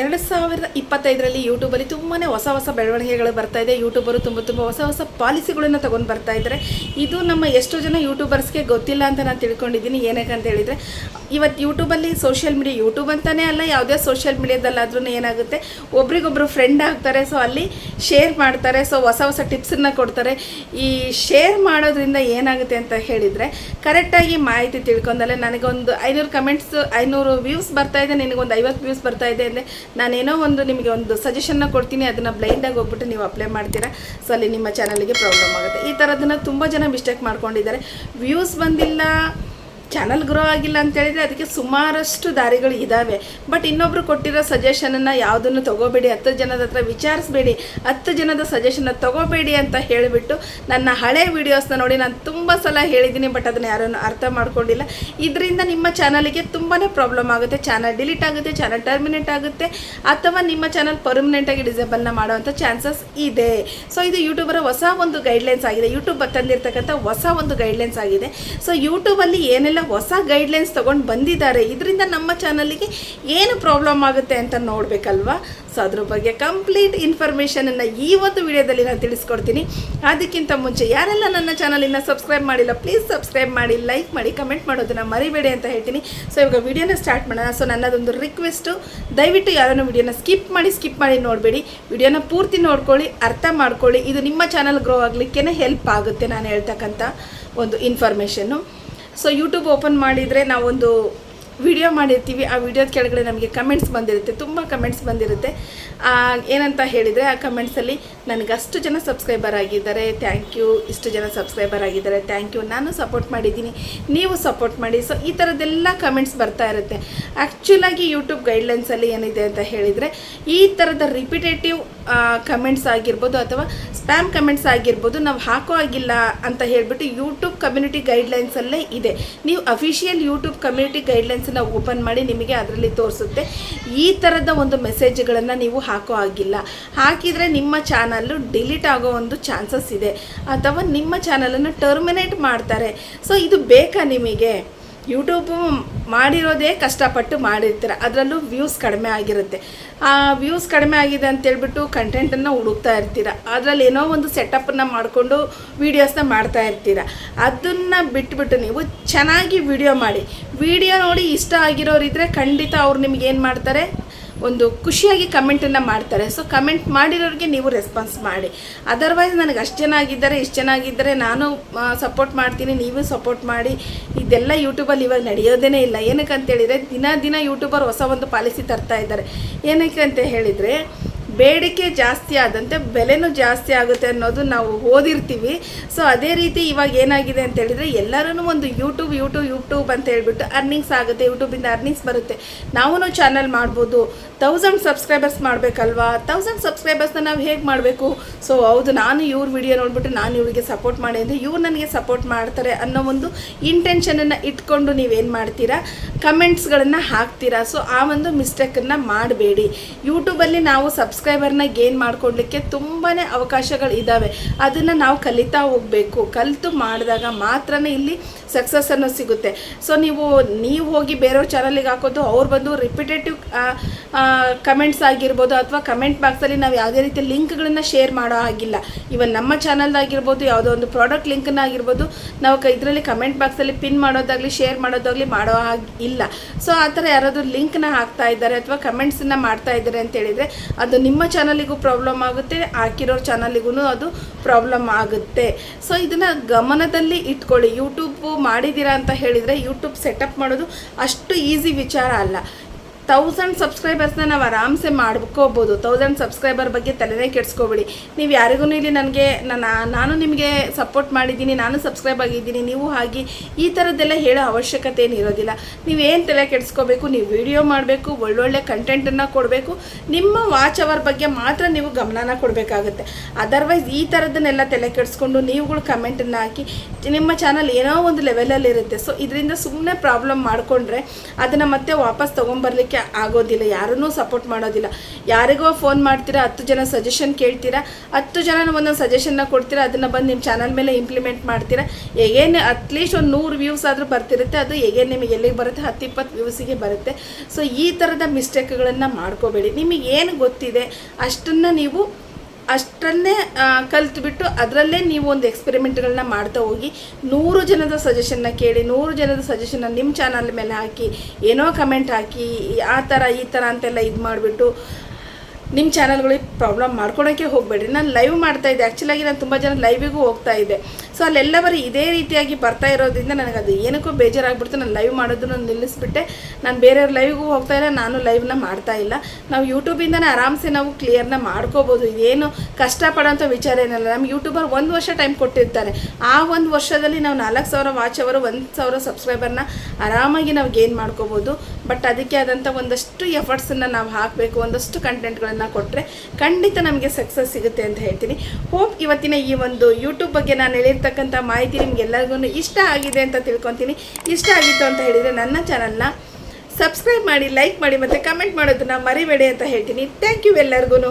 ಎರಡು ಸಾವಿರದ ಇಪ್ಪತ್ತೈದರಲ್ಲಿ ಯೂಟ್ಯೂಬಲ್ಲಿ ತುಂಬಾ ಹೊಸ ಹೊಸ ಬೆಳವಣಿಗೆಗಳು ಬರ್ತಾ ಇದೆ. ಯೂಟ್ಯೂಬರು ತುಂಬ ತುಂಬ ಹೊಸ ಹೊಸ ಪಾಲಿಸಿಗಳನ್ನು ತೊಗೊಂಡು ಬರ್ತಾ ಇದ್ದಾರೆ. ಇದು ನಮ್ಮ ಎಷ್ಟೋ ಜನ ಯೂಟ್ಯೂಬರ್ಸ್ಗೆ ಗೊತ್ತಿಲ್ಲ ಅಂತ ನಾನು ತಿಳ್ಕೊಂಡಿದ್ದೀನಿ. ಏನಕ್ಕೆ ಅಂತ ಹೇಳಿದರೆ ಇವತ್ತು ಯೂಟ್ಯೂಬಲ್ಲಿ ಸೋಷಿಯಲ್ ಮೀಡಿಯಾ ಯೂಟ್ಯೂಬ್ ಅಂತಲೇ ಅಲ್ಲ, ಯಾವುದೇ ಸೋಷಿಯಲ್ ಮೀಡಿಯಾದಲ್ಲಾದ್ರೂ ಏನಾಗುತ್ತೆ, ಒಬ್ರಿಗೊಬ್ರು ಫ್ರೆಂಡ್ ಆಗ್ತಾರೆ. ಸೊ ಅಲ್ಲಿ ಶೇರ್ ಮಾಡ್ತಾರೆ. ಸೊ ಹೊಸ ಹೊಸ ಟಿಪ್ಸನ್ನು ಕೊಡ್ತಾರೆ. ಈ ಶೇರ್ ಮಾಡೋದ್ರಿಂದ ಏನಾಗುತ್ತೆ ಅಂತ ಹೇಳಿದರೆ ಕರೆಕ್ಟಾಗಿ ಮಾಹಿತಿ ತಿಳ್ಕೊಂಡಲ್ಲೇ ನನಗೊಂದು ಐನೂರು ಕಮೆಂಟ್ಸ್ ಐನೂರು ವ್ಯೂಸ್ ಬರ್ತಾ ಇದೆ. ನಿನಗೊಂದು ಐವತ್ತು ವ್ಯೂಸ್ ಬರ್ತಾ ಇದೆ. ಅಂದರೆ ನಾನೇನೋ ಒಂದು ನಿಮಗೆ ಒಂದು ಸಜೆಷನ್ನ ಕೊಡ್ತೀನಿ, ಅದನ್ನು ಬ್ಲೈಂಡಾಗಿ ಹೋಗ್ಬಿಟ್ಟು ನೀವು ಅಪ್ಲೈ ಮಾಡ್ತೀರಾ? ಸೊ ಅಲ್ಲಿ ನಿಮ್ಮ ಚಾನಲ್ಗೆ ಪ್ರಾಬ್ಲಮ್ ಆಗುತ್ತೆ. ಈ ಥರದನ್ನು ತುಂಬ ಜನ ಮಿಸ್ಟೇಕ್ ಮಾಡ್ಕೊಂಡಿದ್ದಾರೆ. ವ್ಯೂಸ್ ಬಂದಿಲ್ಲ ಚಾನಲ್ ಗ್ರೋ ಆಗಿಲ್ಲ ಅಂತ ಹೇಳಿದ್ರೆ ಅದಕ್ಕೆ ಸುಮಾರಷ್ಟು ದಾರಿಗಳು ಇದ್ದಾವೆ ಬಟ್ ಇನ್ನೊಬ್ರು ಕೊಟ್ಟಿರೋ ಸಜೆಷನನ್ನು ಯಾವುದನ್ನು ತಗೋಬೇಡಿ, ಹತ್ತು ಜನದ ಹತ್ರ ವಿಚಾರಿಸ್ಬೇಡಿ, ಹತ್ತು ಜನದ ಸಜೆಷನ್ನ ತಗೋಬೇಡಿ ಅಂತ ಹೇಳಿಬಿಟ್ಟು ನನ್ನ ಹಳೆ ವಿಡಿಯೋಸ್ನ ನೋಡಿ ನಾನು ತುಂಬ ಸಲ ಹೇಳಿದ್ದೀನಿ ಬಟ್ ಅದನ್ನು ಯಾರನ್ನು ಅರ್ಥ ಮಾಡ್ಕೊಂಡಿಲ್ಲ. ಇದರಿಂದ ನಿಮ್ಮ ಚಾನಲಿಗೆ ತುಂಬಾ ಪ್ರಾಬ್ಲಮ್ ಆಗುತ್ತೆ. ಚಾನಲ್ ಡಿಲೀಟ್ ಆಗುತ್ತೆ ಚಾನಲ್ ಟರ್ಮಿನೇಟ್ ಆಗುತ್ತೆ, ಅಥವಾ ನಿಮ್ಮ ಚಾನಲ್ ಪರ್ಮನೆಂಟಾಗಿ ಡಿಸೇಬಲ್ನ ಮಾಡುವಂಥ ಚಾನ್ಸಸ್ ಇದೆ. ಸೊ ಇದು ಯೂಟ್ಯೂಬರ ಹೊಸ ಒಂದು ಗೈಡ್ಲೈನ್ಸ್ ಆಗಿದೆ. ಯೂಟ್ಯೂಬ್ ತಂದಿರತಕ್ಕಂಥ ಹೊಸ ಒಂದು ಗೈಡ್ಲೈನ್ಸ್ ಆಗಿದೆ. ಸೊ ಯೂಟ್ಯೂಬಲ್ಲಿ ಏನೆಲ್ಲ ಹೊಸ ಗೈಡ್ಲೈನ್ಸ್ ತೊಗೊಂಡು ಬಂದಿದ್ದಾರೆ. ಇದರಿಂದ ನಮ್ಮ ಚಾನಲಿಗೆ ಏನು ಪ್ರಾಬ್ಲಮ್ ಆಗುತ್ತೆ ಅಂತ ನೋಡಬೇಕಲ್ವಾ? ಸೊ ಅದ್ರ ಬಗ್ಗೆ ಕಂಪ್ಲೀಟ್ ಇನ್ಫಾರ್ಮೇಷನನ್ನು ಈ ಒಂದು ವಿಡಿಯೋದಲ್ಲಿ ನಾನು ತಿಳಿಸ್ಕೊಡ್ತೀನಿ. ಅದಕ್ಕಿಂತ ಮುಂಚೆ ಯಾರೆಲ್ಲ ನನ್ನ ಚಾನಲಿನ ಸಬ್ಸ್ಕ್ರೈಬ್ ಮಾಡಿಲ್ಲ ಪ್ಲೀಸ್ ಸಬ್ಸ್ಕ್ರೈಬ್ ಮಾಡಿ ಲೈಕ್ ಮಾಡಿ ಕಮೆಂಟ್ ಮಾಡೋದನ್ನು ಮರಿಬೇಡಿ ಅಂತ ಹೇಳ್ತೀನಿ. ಸೊ ಇವಾಗ ವಿಡಿಯೋನ ಸ್ಟಾರ್ಟ್ ಮಾಡೋಣ. ಸೊ ನನ್ನದೊಂದು ರಿಕ್ವೆಸ್ಟು ದಯವಿಟ್ಟು ಯಾರನ್ನು ವಿಡಿಯೋನ ಸ್ಕಿಪ್ ಮಾಡಿ ಸ್ಕಿಪ್ ಮಾಡಿ ನೋಡಬೇಡಿ. ವಿಡಿಯೋನ ಪೂರ್ತಿ ನೋಡ್ಕೊಳ್ಳಿ, ಅರ್ಥ ಮಾಡ್ಕೊಳ್ಳಿ. ಇದು ನಿಮ್ಮ ಚಾನಲ್ ಗ್ರೋ ಆಗಲಿಕ್ಕೇ ಹೆಲ್ಪ್ ಆಗುತ್ತೆ, ನಾನು ಹೇಳ್ತಕ್ಕಂಥ ಒಂದು ಇನ್ಫಾರ್ಮೇಷನ್ನು ಸೊ ಯೂಟ್ಯೂಬ್ ಓಪನ್ ಮಾಡಿದರೆ ನಾವೊಂದು ವಿಡಿಯೋ ಮಾಡಿರ್ತೀವಿ, ಆ ವಿಡಿಯೋದ ಕೆಳಗಡೆ ನಮಗೆ ಕಮೆಂಟ್ಸ್ ಬಂದಿರುತ್ತೆ, ತುಂಬ ಕಮೆಂಟ್ಸ್ ಬಂದಿರುತ್ತೆ. ಏನಂತ ಹೇಳಿದರೆ, ಆ ಕಮೆಂಟ್ಸಲ್ಲಿ ನನಗೆ ಅಷ್ಟು ಜನ ಸಬ್ಸ್ಕ್ರೈಬರ್ ಆಗಿದ್ದಾರೆ ಥ್ಯಾಂಕ್ ಯು ಇಷ್ಟು ಜನ ಸಬ್ಸ್ಕ್ರೈಬರ್ ಆಗಿದ್ದಾರೆ ಥ್ಯಾಂಕ್ ಯು ನಾನು ಸಪೋರ್ಟ್ ಮಾಡಿದ್ದೀನಿ, ನೀವು ಸಪೋರ್ಟ್ ಮಾಡಿ. ಸೊ ಈ ಥರದ್ದೆಲ್ಲ ಕಮೆಂಟ್ಸ್ ಬರ್ತಾ ಇರುತ್ತೆ. ಆ್ಯಕ್ಚುಲಾಗಿ ಯೂಟ್ಯೂಬ್ ಗೈಡ್ಲೈನ್ಸಲ್ಲಿ ಏನಿದೆ ಅಂತ ಹೇಳಿದರೆ, ಈ ಥರದ ರಿಪಿಟೇಟಿವ್ ಕಮೆಂಟ್ಸ್ ಆಗಿರ್ಬೋದು ಅಥವಾ ಸ್ಪ್ಯಾಮ್ ಕಮೆಂಟ್ಸ್ ಆಗಿರ್ಬೋದು ನಾವು ಹಾಕೋ ಆಗಿಲ್ಲ ಅಂತ ಹೇಳಿಬಿಟ್ಟು ಯೂಟ್ಯೂಬ್ ಕಮ್ಯುನಿಟಿ ಗೈಡ್ಲೈನ್ಸಲ್ಲೇ ಇದೆ. ನೀವು ಅಫಿಷಿಯಲ್ ಯೂಟ್ಯೂಬ್ ಕಮ್ಯುನಿಟಿ ಗೈಡ್ಲೈನ್ಸನ್ನು ಓಪನ್ ಮಾಡಿ ನಿಮಗೆ ಅದರಲ್ಲಿ ತೋರಿಸುತ್ತೆ. ಈ ಥರದ ಒಂದು ಮೆಸೇಜ್ಗಳನ್ನು ನೀವು ಹಾಕೋ ಆಗಿಲ್ಲ ಹಾಕಿದರೆ ನಿಮ್ಮ ಚಾನಲ್ಲು ಡಿಲೀಟ್ ಆಗೋ ಒಂದು ಚಾನ್ಸಸ್ ಇದೆ. ಅಥವಾ ನಿಮ್ಮ ಚಾನಲನ್ನು ಟರ್ಮಿನೇಟ್ ಮಾಡ್ತಾರೆ. ಸೊ ಇದು ಬೇಕಾ ನಿಮಗೆ? ಯೂಟ್ಯೂಬು ಮಾಡಿರೋದೇ ಕಷ್ಟಪಟ್ಟು ಮಾಡಿರ್ತೀರ. ಅದರಲ್ಲೂ ವ್ಯೂಸ್ ಕಡಿಮೆ ಆಗಿರುತ್ತೆ. ಆ ವ್ಯೂಸ್ ಕಡಿಮೆ ಆಗಿದೆ ಅಂತೇಳ್ಬಿಟ್ಟು ಕಂಟೆಂಟನ್ನು ಹುಡುಕ್ತಾ ಇರ್ತೀರ. ಅದರಲ್ಲಿ ಏನೋ ಒಂದು ಸೆಟಪ್ಪನ್ನು ಮಾಡಿಕೊಂಡು ವೀಡಿಯೋಸ್ನ ಮಾಡ್ತಾ ಇರ್ತೀರ. ಅದನ್ನು ಬಿಟ್ಬಿಟ್ಟು ನೀವು ಚೆನ್ನಾಗಿ ವಿಡಿಯೋ ಮಾಡಿ. ವಿಡಿಯೋ ನೋಡಿ ಇಷ್ಟ ಆಗಿರೋರಿದ್ರೆ ಖಂಡಿತ ಅವ್ರು ನಿಮ್ಗೆ ಏನು ಮಾಡ್ತಾರೆ? ಒಂದು ಖುಷಿಯಾಗಿ ಕಮೆಂಟನ್ನು ಮಾಡ್ತಾರೆ. ಸೊ ಕಮೆಂಟ್ ಮಾಡಿರೋರಿಗೆ ನೀವು ರೆಸ್ಪಾನ್ಸ್ ಮಾಡಿ. ಅದರ್ವೈಸ್ ನನಗೆ ಅಷ್ಟು ಜನ ಆಗಿದ್ದಾರೆ, ಇಷ್ಟು ಚೆನ್ನಾಗಿದ್ದರೆ ನಾನು ಸಪೋರ್ಟ್ ಮಾಡ್ತೀನಿ, ನೀವು ಸಪೋರ್ಟ್ ಮಾಡಿ. ಇದೆಲ್ಲ ಯೂಟ್ಯೂಬಲ್ಲಿ ಇವಾಗ ನಡೆಯೋದೇ ಇಲ್ಲ. ಏನಕ್ಕೆ ಅಂತೇಳಿದರೆ ದಿನ ದಿನ ಯೂಟ್ಯೂಬರ್ ಹೊಸ ಒಂದು ಪಾಲಿಸಿ ತರ್ತಾ ಇದ್ದಾರೆ. ಏನಕ್ಕೆ ಅಂತ ಹೇಳಿದರೆ ಬೇಡಿಕೆ ಜಾಸ್ತಿ ಆದಂತೆ ಬೆಲೆನೂ ಜಾಸ್ತಿ ಆಗುತ್ತೆ ಅನ್ನೋದು ನಾವು ಓದಿರ್ತೀವಿ. ಸೊ ಅದೇ ರೀತಿ ಇವಾಗ ಏನಾಗಿದೆ ಅಂತ ಹೇಳಿದರೆ ಎಲ್ಲರೂ ಒಂದು ಯೂಟ್ಯೂಬ್ ಯೂಟ್ಯೂಬ್ ಯೂಟ್ಯೂಬ್ ಅಂತ ಹೇಳ್ಬಿಟ್ಟು ಅರ್ನಿಂಗ್ಸ್ ಆಗುತ್ತೆ ಯೂಟ್ಯೂಬಿಂದ ಅರ್ನಿಂಗ್ಸ್ ಬರುತ್ತೆ. ನಾವು ಚಾನಲ್ ಮಾಡ್ಬೋದು. ತೌಸಂಡ್ ಸಬ್ಸ್ಕ್ರೈಬರ್ಸ್ ಮಾಡಬೇಕಲ್ವಾ? ತೌಸಂಡ್ ಸಬ್ಸ್ಕ್ರೈಬರ್ಸ್ನ ನಾವು ಹೇಗೆ ಮಾಡಬೇಕು? ಸೊ ಹೌದು, ನಾನು ಇವ್ರ ವಿಡಿಯೋ ನೋಡ್ಬಿಟ್ಟು ನಾನು ಇವ್ರಿಗೆ ಸಪೋರ್ಟ್ ಮಾಡಿ ಅಂದರೆ ಇವ್ರು ನನಗೆ ಸಪೋರ್ಟ್ ಮಾಡ್ತಾರೆ ಅನ್ನೋ ಒಂದು ಇಂಟೆನ್ಷನನ್ನು ಇಟ್ಕೊಂಡು ನೀವೇನು ಮಾಡ್ತೀರಾ? ಕಮೆಂಟ್ಸ್ಗಳನ್ನು ಹಾಕ್ತೀರಾ? ಸೊ ಆ ಒಂದು ಮಿಸ್ಟೇಕನ್ನು ಮಾಡಬೇಡಿ. ಯೂಟ್ಯೂಬಲ್ಲಿ ನಾವು ಸಬ್ಸ್ಕ್ರೈಬರ್ನ ಗೇನ್ ಮಾಡ್ಕೊಡ್ಲಿಕ್ಕೆ ತುಂಬಾ ಅವಕಾಶಗಳು ಇದ್ದಾವೆ ಅದನ್ನು ನಾವು ಕಲಿತಾ ಹೋಗಬೇಕು. ಕಲಿತು ಮಾಡಿದಾಗ ಮಾತ್ರನೇ ಇಲ್ಲಿ ಸಕ್ಸಸ್ ಅನ್ನೋ ಸಿಗುತ್ತೆ. ಸೊ ನೀವು ನೀವು ಹೋಗಿ ಬೇರೆಯವ್ರ ಚಾನಲಿಗೆ ಹಾಕೋದು, ಅವ್ರು ಬಂದು ರಿಪಿಟೇಟಿವ್ ಕಮೆಂಟ್ಸ್ ಆಗಿರ್ಬೋದು ಅಥವಾ ಕಮೆಂಟ್ ಬಾಕ್ಸಲ್ಲಿ ನಾವು ಯಾವುದೇ ರೀತಿ ಲಿಂಕ್ಗಳನ್ನು ಶೇರ್ ಮಾಡೋ ಹಾಗಿಲ್ಲ. ಇವನ್ ನಮ್ಮ ಚಾನಲ್ದಾಗಿರ್ಬೋದು ಯಾವುದೋ ಒಂದು ಪ್ರಾಡಕ್ಟ್ ಲಿಂಕನ್ನ ಆಗಿರ್ಬೋದು, ನಾವು ಇದರಲ್ಲಿ ಕಮೆಂಟ್ ಬಾಕ್ಸಲ್ಲಿ ಪಿನ್ ಮಾಡೋದಾಗಲಿ ಶೇರ್ ಮಾಡೋದಾಗಲಿ ಮಾಡೋ ಹಾಗೆ ಇಲ್ಲ. ಸೊ ಆ ಥರ ಯಾರಾದರೂ ಲಿಂಕ್ನ ಹಾಕ್ತಾ ಇದ್ದಾರೆ ಅಥವಾ ಕಮೆಂಟ್ಸನ್ನ ಮಾಡ್ತಾ ಇದ್ದಾರೆ ಅಂತ ಹೇಳಿದರೆ, ಅದು ನಿಮ್ಮ ಚಾನಲಿಗೂ ಪ್ರಾಬ್ಲಮ್ ಆಗುತ್ತೆ ಹಾಕಿರೋ ಚಾನಲಿಗೂ ಅದು ಪ್ರಾಬ್ಲಮ್ ಆಗುತ್ತೆ. ಸೊ ಇದನ್ನು ಗಮನದಲ್ಲಿ ಇಟ್ಕೊಳ್ಳಿ. ಯೂಟ್ಯೂಬ್ ಮಾಡಿದ್ದೀರಾ ಅಂತ ಹೇಳಿದರೆ ಯೂಟ್ಯೂಬ್ ಸೆಟಪ್ ಮಾಡೋದು ಅಷ್ಟು ಈಸಿ ವಿಚಾರ ಅಲ್ಲ. ತೌಸಂಡ್ ಸಬ್ಸ್ಕ್ರೈಬರ್ಸ್ನ ನಾವು ಆರಾಮ್ಸೆ ಮಾಡ್ಕೋಬೋದು. ತೌಸಂಡ್ ಸಬ್ಸ್ಕ್ರೈಬರ್ ಬಗ್ಗೆ ತಲೆನೇ ಕೆಡಿಸ್ಕೋಬೇಡಿ. ನೀವು ಯಾರಿಗೂ ಇಲ್ಲಿ ನನಗೆ ನಾನು ನಾನು ನಿಮಗೆ ಸಪೋರ್ಟ್ ಮಾಡಿದ್ದೀನಿ, ನಾನು ಸಬ್ಸ್ಕ್ರೈಬ್ ಆಗಿದ್ದೀನಿ, ನೀವು ಹಾಗೆ ಈ ಥರದ್ದೆಲ್ಲ ಹೇಳೋ ಅವಶ್ಯಕತೆ ಏನು ಇರೋದಿಲ್ಲ. ನೀವೇನು ತಲೆ ಕೆಡಿಸ್ಕೋಬೇಕು, ನೀವು ವಿಡಿಯೋ ಮಾಡಬೇಕು, ಒಳ್ಳೊಳ್ಳೆ ಕಂಟೆಂಟನ್ನು ಕೊಡಬೇಕು, ನಿಮ್ಮ ವಾಚ್ ಅವರ್ ಬಗ್ಗೆ ಮಾತ್ರ ನೀವು ಗಮನನ ಕೊಡಬೇಕಾಗುತ್ತೆ. ಅದರ್ವೈಸ್ ಈ ಥರದ್ದನ್ನೆಲ್ಲ ತಲೆ ಕೆಡಿಸ್ಕೊಂಡು ನೀವುಗಳು ಕಮೆಂಟನ್ನು ಹಾಕಿ, ನಿಮ್ಮ ಚಾನಲ್ ಏನೋ ಒಂದು ಲೆವೆಲಲ್ಲಿರುತ್ತೆ ಸೊ ಇದರಿಂದ ಸುಮ್ಮನೆ ಪ್ರಾಬ್ಲಮ್ ಮಾಡಿಕೊಂಡ್ರೆ ಅದನ್ನು ಮತ್ತೆ ವಾಪಸ್ ತೊಗೊಂಬರ್ಲಿಕ್ಕೆ ಮಾಡೋಕ್ಕೆ ಆಗೋದಿಲ್ಲ, ಯಾರನ್ನೂ ಸಪೋರ್ಟ್ ಮಾಡೋದಿಲ್ಲ. ಯಾರಿಗೋ ಫೋನ್ ಮಾಡ್ತೀರಾ, ಹತ್ತು ಜನ ಸಜೆಷನ್ ಕೇಳ್ತೀರಾ, ಹತ್ತು ಜನ ಒಂದೊಂದು ಸಜೆಷನ್ನ ಕೊಡ್ತೀರಾ, ಅದನ್ನು ಬಂದು ನಿಮ್ಮ ಚಾನಲ್ ಮೇಲೆ ಇಂಪ್ಲಿಮೆಂಟ್ ಮಾಡ್ತೀರಾ. ಹೇಗೇನು ಅಟ್ಲೀಸ್ಟ್ ಒಂದು ನೂರು ವ್ಯೂಸ್ ಆದರೂ ಬರ್ತಿರುತ್ತೆ, ಅದು ಹೇಗೆ ನಿಮಗೆ ಎಲ್ಲಿಗೆ ಬರುತ್ತೆ, ಹತ್ತು, ಇಪ್ಪತ್ತು ವ್ಯೂಸಿಗೆ ಬರುತ್ತೆ. ಸೊ ಈ ಥರದ ಮಿಸ್ಟೇಕ್ಗಳನ್ನು ಮಾಡ್ಕೋಬೇಡಿ. ನಿಮಗೆ ಏನು ಗೊತ್ತಿದೆ, ಅಷ್ಟನ್ನು ನೀವು ಅಷ್ಟನ್ನೇ ಕಲ್ತ್ಬಿಟ್ಟು ಅದರಲ್ಲೇ ನೀವು ಒಂದು ಎಕ್ಸ್ಪೆರಿಮೆಂಟ್ಗಳನ್ನ ಮಾಡ್ತಾ ಹೋಗಿ ನೂರು ಜನದ ಸಜೆಷನ್ನ ಕೇಳಿ, ನೂರು ಜನದ ಸಜೆಷನ್ನ ನಿಮ್ಮ ಚಾನಲ್ ಮೇಲೆ ಹಾಕಿ, ಏನೋ ಕಮೆಂಟ್ ಹಾಕಿ ಆ ಥರ ಈ ಥರ ಅಂತೆಲ್ಲ ಇದು ಮಾಡಿಬಿಟ್ಟು ನಿಮ್ಮ ಚಾನಲ್ಗಳಿಗೆ ಪ್ರಾಬ್ಲಮ್ ಮಾಡ್ಕೊಳೋಕ್ಕೆ ಹೋಗಬೇಡ್ರಿ. ನಾನು ಲೈವ್ ಮಾಡ್ತಾ ಇದ್ದೆ. ಆ್ಯಕ್ಚುಲಾಗಿ ನಾನು ತುಂಬ ಜನ ಲೈವಿಗೂ ಹೋಗ್ತಾ ಇದ್ದೆ. ಸೊ ಅಲ್ಲೆಲ್ಲವರು ಇದೇ ರೀತಿಯಾಗಿ ಬರ್ತಾ ಇರೋದ್ರಿಂದ ನನಗೆ ಅದು ಏನಕ್ಕೂ ಬೇಜಾರಾಗ್ಬಿಡ್ತು. ನಾನು ಲೈವ್ ಮಾಡೋದನ್ನು ನಿಲ್ಲಿಸ್ಬಿಟ್ಟೆ. ನಾನು ಬೇರೆಯವ್ರ ಲೈವ್ಗೂ ಹೋಗ್ತಾ ಇಲ್ಲ, ನಾನು ಲೈವ್ನ ಮಾಡ್ತಾ ಇಲ್ಲ. ನಾವು ಯೂಟ್ಯೂಬಿಂದನೇ ಆರಾಮ್ಸೆ ನಾವು ಕ್ಲಿಯರ್ನ ಮಾಡ್ಕೋಬೋದು. ಇದೇನು ಕಷ್ಟಪಡೋಂಥ ವಿಚಾರ ಏನಲ್ಲ. ನಮ್ಮ ಯೂಟ್ಯೂಬರ್ ಒಂದು ವರ್ಷ ಟೈಮ್ ಕೊಟ್ಟಿರ್ತಾರೆ. ಆ ಒಂದು ವರ್ಷದಲ್ಲಿ ನಾವು ನಾಲ್ಕು ಸಾವಿರ ವಾಚ್ ಅವರು, ಒಂದು ಸಾವಿರ ಸಬ್ಸ್ಕ್ರೈಬರ್ನ ಆರಾಮಾಗಿ ನಾವು ಗೇನ್ ಮಾಡ್ಕೋಬೋದು. ಬಟ್ ಅದಕ್ಕೆ ಆದಂಥ ಒಂದಷ್ಟು ಎಫರ್ಟ್ಸನ್ನು ನಾವು ಹಾಕಬೇಕು. ಒಂದಷ್ಟು ಕಂಟೆಂಟ್ಗಳನ್ನು ಕೊಟ್ಟರೆ ಖಂಡಿತ ನಮಗೆ ಸಕ್ಸಸ್ ಸಿಗುತ್ತೆ ಅಂತ ಹೇಳ್ತೀನಿ. ಹೋಪ್ ಇವತ್ತಿನ ಈ ಒಂದು ಯೂಟ್ಯೂಬ್ ಬಗ್ಗೆ ನಾನು ಹೇಳಿರ್ತಕ್ಕಂಥ ಮಾಹಿತಿ ನಿಮ್ಗೆಲ್ಲರಿಗೂ ಇಷ್ಟ ಆಗಿದೆ ಅಂತ ತಿಳ್ಕೊತೀನಿ. ಇಷ್ಟ ಆಗಿತ್ತು ಅಂತ ಹೇಳಿದರೆ ನನ್ನ ಚಾನಲ್ನ ಸಬ್ಸ್ಕ್ರೈಬ್ ಮಾಡಿ ಲೈಕ್ ಮಾಡಿ ಮತ್ತು ಕಮೆಂಟ್ ಮಾಡೋದನ್ನ ಮರಿಬೇಡಿ ಅಂತ ಹೇಳ್ತೀನಿ. ಥ್ಯಾಂಕ್ ಯು ಎಲ್ಲರಿಗೂ.